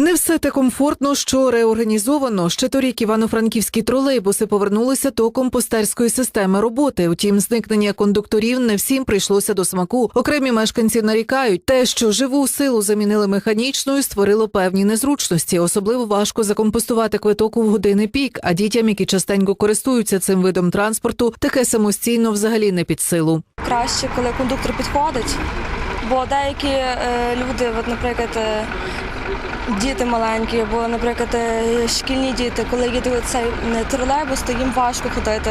Не все те комфортно, що реорганізовано. Ще торік івано-франківські тролейбуси повернулися до компостерської системи роботи. Утім, зникнення кондукторів не всім прийшлося до смаку. Окремі мешканці нарікають, те, що живу силу замінили механічною, створило певні незручності. Особливо важко закомпостувати квиток у години пік. А дітям, які частенько користуються цим видом транспорту, таке самостійно взагалі не під силу. краще, коли кондуктор підходить. Бо деякі е, люди, от, наприклад, е, діти маленькі, або, наприклад, е, шкільні діти, коли їде цей тролейбус, то їм важко ходити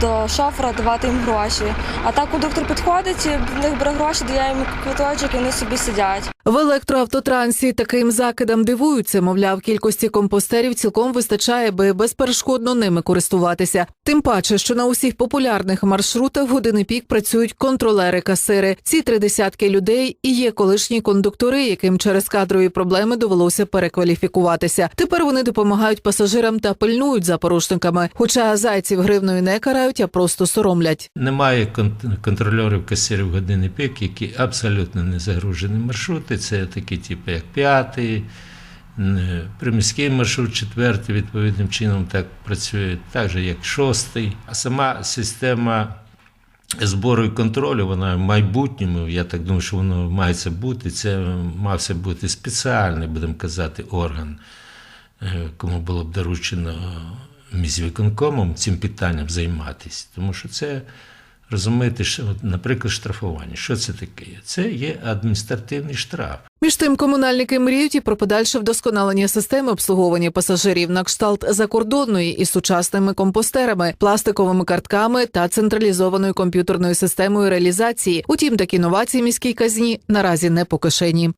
до шофера, давати їм гроші. А так кондуктор підходить, в них бере гроші, дає їм квиточок і вони собі сидять. В електроавтотрансі таким закидам дивуються. Мовляв, кількості компостерів цілком вистачає, би безперешкодно ними користуватися. Тим паче, що на усіх популярних маршрутах години пік працюють контролери-касири. Ці три десятки людей і є колишні кондуктори, яким через кадрові проблеми довелося перекваліфікуватися. Тепер вони допомагають пасажирам та пильнують за порушниками. Хоча зайців гривною не карають, а просто соромлять. Немає кон- контрольорів касирів години пік, які абсолютно не загружені маршрути. Це такі, типу, як п'ятий, приміський маршрут, четвертий, відповідним чином так працює, так же як шостий. А сама система збору і контролю, вона в майбутньому, я так думаю, що воно мається бути. Це мався бути спеціальний, будемо казати, орган, е, кому було б доручено міськвиконкомом цим питанням займатися. Тому що це розумієте, що, наприклад, штрафування. Що це таке? Це є адміністративний штраф. Між тим, комунальники мріють і про подальше вдосконалення системи обслуговування пасажирів на кшталт закордонної із сучасними компостерами, пластиковими картками та централізованою комп'ютерною системою реалізації. Утім, такі новації міській казні наразі не по кишені.